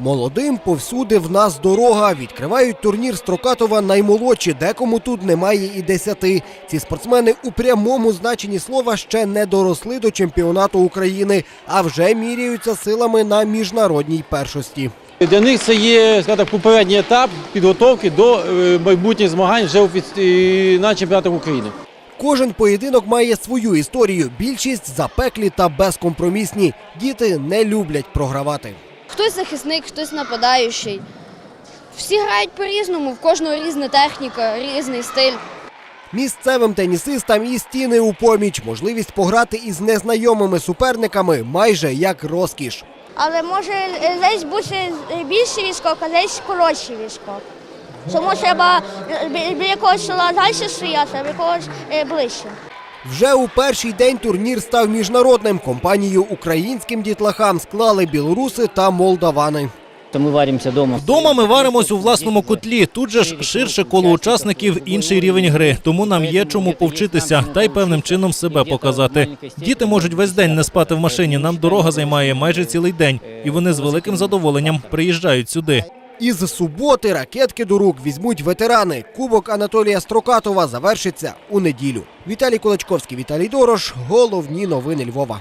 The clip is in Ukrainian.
Молодим повсюди в нас дорога. Відкривають турнір Строкатова наймолодші. Декому тут немає і десяти. Ці спортсмени у прямому значенні слова ще не доросли до чемпіонату України, а вже міряються силами на міжнародній першості. Для них це є скажімо попередній етап підготовки до е, майбутніх змагань вже на чемпіонатах України. Кожен поєдинок має свою історію. Більшість запеклі та безкомпромісні. Діти не люблять програвати. Хтось захисник, хтось нападаючий. Всі грають по-різному, в кожного різна техніка, різний стиль. Місцевим тенісистам і стіни у поміч, можливість пограти із незнайомими суперниками майже як розкіш. Але може десь бути більший відскок, а десь коротший відскок. Тому треба біля якогось села далі стояти, а біля когось е, ближче. Вже у перший день турнір став міжнародним. Компанію українським дітлахам склали білоруси та молдавани. То ми варимося вдома. Вдома ми варимось у власному котлі. Тут же ж ширше коло учасників, інший рівень гри. Тому нам є чому повчитися та й певним чином себе показати. Діти можуть весь день не спати в машині. Нам дорога займає майже цілий день, і вони з великим задоволенням приїжджають сюди. Із суботи ракетки до рук візьмуть ветерани. Кубок Анатолія Строкатова завершиться у неділю. Віталій Кулачковський, Віталій Дорош. Головні новини Львова.